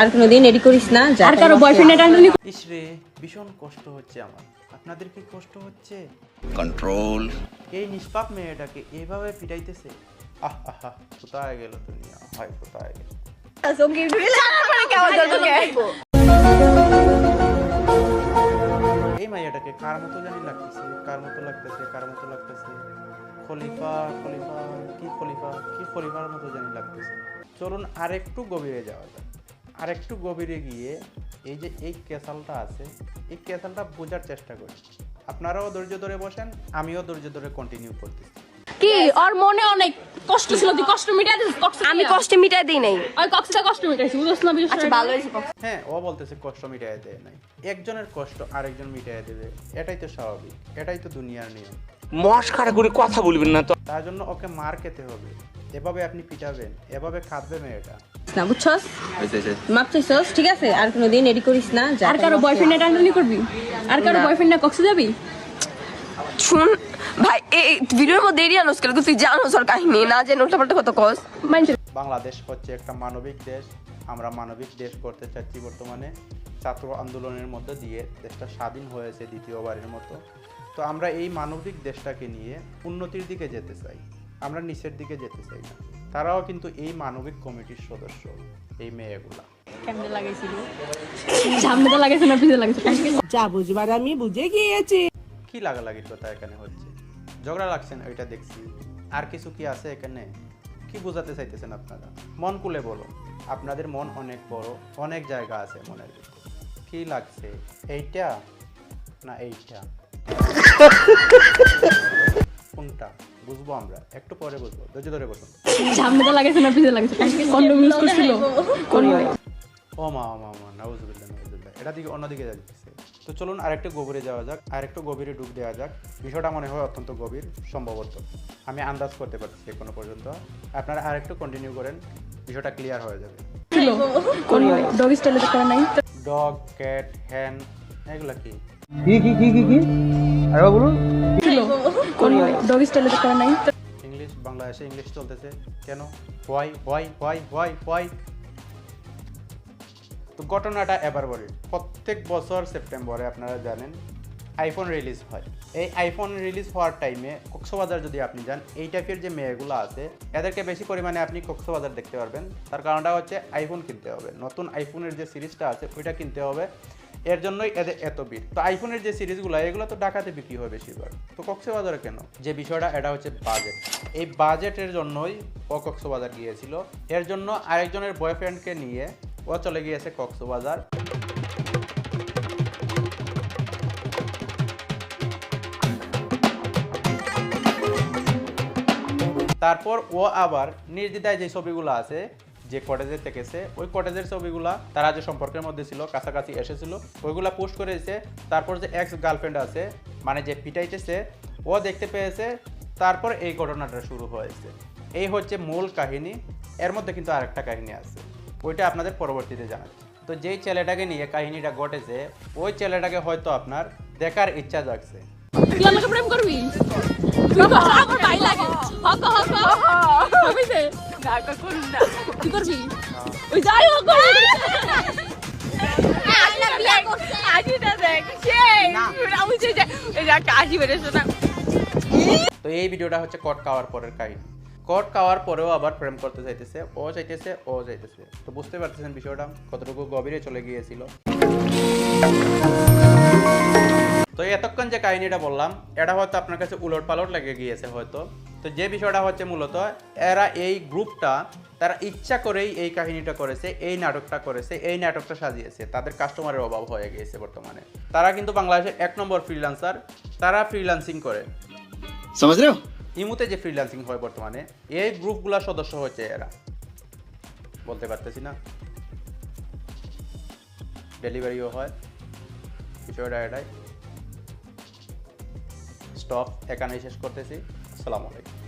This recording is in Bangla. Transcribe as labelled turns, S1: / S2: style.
S1: আর কোনোদিন এডি করিস না
S2: আর কারও বয়ফ্রেন্ড
S3: ইসরে ভীষণ কষ্ট হচ্ছে আমার। আপনাদের কি কষ্ট হচ্ছে?
S4: Control
S3: এই নিষ্পাপ মেয়েটাকে এইভাবে পিটাইতেছে? আহ আহা কোথায় গেল দুনিয়া হয় কোথায় গেল? এই মাইয়াটাকে কার মতো জানি লাগতেছে? কার মতো লাগতেছে? কার মতো লাগতেছে? খলিফা খলিফা, কি খলিফা, কি খলিফার মতো জানি লাগতেছে। চলুন আরেকটু গভীরে যাওয়া যাক। আরেকটু গভীরে গিয়ে এই যে এই কেসালটা আছে, এই কেসালটা বোঝার চেষ্টা করি। আপনারাও ধৈর্য ধরে বসেন, আমিও ধৈর্য ধরে কন্টিনিউ করতেছি।
S2: কি? ওর মনে অনেক কষ্ট ছিল তুই কষ্ট মিটাই দিস কষ্ট
S1: আমি কষ্টে মিটাই দিই নাই।
S2: ওই কষ্টটা কষ্ট মিটাইছি বুঝছ না বুঝছ
S1: আচ্ছা ভালো হয়েছে
S3: হ্যাঁ ও বলতেছে কষ্ট মিটাই দেয় নাই। একজনের কষ্ট আরেকজন মিটাই দেবে। এটাই তো স্বাভাবিক এটাই তো দুনিয়ার নিয়ম।
S4: মস্কারা করে কথা বলবেন না তো?
S3: তার জন্য ওকে মার খেতে হবে। এভাবে আপনি পিটাবেন এভাবে খাদবে মেয়েটা।
S1: না বুঝছস? মাপ চাইছস ঠিক আছে? আর কোনোদিন এডি করিস না
S2: আর কারও বয়ফ্রেন্ড টানটানি করবি? আর কারও বয়ফ্রেন্ড না কক্সে যাবি?
S5: শুন ভাই এই ভিডিওর মধ্যে এরিয়া নস কেন? তুই জানোস ওর কাহিনী না জেনে উল্টাপাল্টা কত কস।
S3: বাংলাদেশ হচ্ছে একটা মানবিক দেশ। আমরা মানবিক দেশ করতে চাচ্ছি বর্তমানে। ছাত্র আন্দোলনের মধ্যে দিয়ে দেশটা স্বাধীন হয়েছে দ্বিতীয়বারের মতো। তো আমরা এই মানবিক দেশটাকে নিয়ে উন্নতির দিকে যেতে চাই। আমরা নিচের দিকে যেতে চাই না। তারাও কিন্তু এই মানবিক কমিটির সদস্য এই মেয়েগুলা।
S6: যা বুঝবার আমি বুঝে গিয়েছি।
S3: কি লাগালাগির কথা এখানে হচ্ছে? ঝগড়া লাগছেন ওইটা দেখছি। আর কিছু কি আছে এখানে? কি বোঝাতে চাইতেছেন আপনারা? মন খুলে বলো। আপনাদের মন অনেক বড় অনেক জায়গা আছে মনের ভিতরে। কি লাগছে? এইটা না এইটা? কোনটা? বুঝব আমরা। একটু পরে বুঝব। ধৈর্য ধরে বসুন।
S2: সামনে লাগাইছে না পিছে লাগাইছে কন্ডম ইউজ করছিল।
S3: ও মা ও মা মা নাউজুবিল্লাহ নাউজুবিল্লাহ এটা দিকে অন্যদিকে যাচ্ছে তো চলুন আরেকটু গভীরে যাওয়া যাক আরেকটু গভীরে ডুব দেওয়া যাক। বিষয়টা মনে হয় অত্যন্ত গভীর সম্ভবত। আমি আন্দাজ করতে পারছি এখনও পর্যন্ত। আপনারা আরেকটু কন্টিনিউ করেন বিষয়টা ক্লিয়ার হয়ে যাবে।
S2: ডগ স্টাইলে করা নাই।
S3: ডগ ক্যাট হ্যান এগুলা কি?
S2: ছিল। কোন ডগ স্টাইলে করা নাই।
S3: ইংলিশ বাংলাদেশে ইংলিশ চলতেছে। কেন? Why why why why why তো ঘটনাটা এবার বলি প্রত্যেক বছর সেপ্টেম্বরে আপনারা জানেন আইফোন রিলিজ হয়। এই আইফোন রিলিজ হওয়ার টাইমে কক্সবাজার যদি আপনি যান, এই টাইপের যে মেয়েগুলো আছে, এদেরকে বেশি পরিমাণে আপনি কক্সবাজার দেখতে পারবেন। তার কারণটা হচ্ছে আইফোন কিনতে হবে। নতুন আইফোনের যে সিরিজটা আছে, ওইটা কিনতে হবে। এর জন্যই এদের এত ভিড়। তো আইফোনের যে সিরিজগুলো, এগুলো তো ঢাকাতে বিক্রি হয় বেশিরভাগ। তো কক্সবাজারে কেন? যে বিষয়টা, এটা হচ্ছে বাজেট এই বাজেটের জন্যই ও কক্সবাজার গিয়েছিল। এর জন্য আরেকজনের বয়ফ্রেন্ডকে নিয়ে ও চলে গিয়েছে কক্সবাজার। তারপর ও আবার নির্দ্বিধায় যে ছবিগুলো আছে, যে কটেজে থেকেছে, ওই কটেজের ছবিগুলা তারা যে সম্পর্কের মধ্যে ছিল, কাছাকাছি এসেছিল। ওইগুলা পোস্ট করেছে, তারপর যে এক্স গার্লফ্রেন্ড আছে মানে যে পিটাইতেছে, ও দেখতে পেয়েছে, তারপর এই ঘটনাটা শুরু হয়েছে। এই হচ্ছে মূল কাহিনী, এর মধ্যে কিন্তু আরেকটা কাহিনী আছে। ওইটা আপনাদের পরবর্তীতে জানাচ্ছি। তো যেই ছেলেটাকে নিয়ে কাহিনীটা ঘটেছে ওই ছেলেটাকে হয়তো আপনার দেখার ইচ্ছা জাগছে।
S2: তুই আমাকে প্রেম করবি? তুই তো আমার ভাই লাগে। হক হক হবে সে গাকা করুন না। তুই করবি? ওই যাই হোক
S3: তো এই ভিডিওটা হচ্ছে কট খাওয়ার পরের কাহিনী। কট খাওয়ার পরেও আবার প্রেম করতে চাইতেছে, ও চাইতেছে ও চাইতেছে। তো বুঝতে পারতেছেন বিষয়টা, কতটুকু গভীরে চলে গিয়েছিল। তো এতক্ষণ যে কাহিনীটা বললাম, এটা হয়তো আপনার কাছে উলট পালট লেগে গিয়েছে হয়তো। তো যে বিষয়টা হচ্ছে মূলত, এরা এই গ্রুপটা, তারা ইচ্ছা করেই এই কাহিনীটা করেছে, এই নাটকটা করেছে, এই নাটকটা সাজিয়েছে। তাদের কাস্টমারের অভাব হয়ে গিয়েছে বর্তমানে। তারা কিন্তু বাংলাদেশের এক নম্বর ফ্রিলান্সার তারা ফ্রিলান্সিং করে। ইমুতে যে ফ্রিল্যান্সিং হয় বর্তমানে, এই গ্রুপগুলোর সদস্য হয়েছে এরা। বলতে পারতেছি না। ডেলিভারিও হয় বিষয়টা এটাই স্টপ এখানেই শেষ করতেছি। আসসালামু আলাইকুম।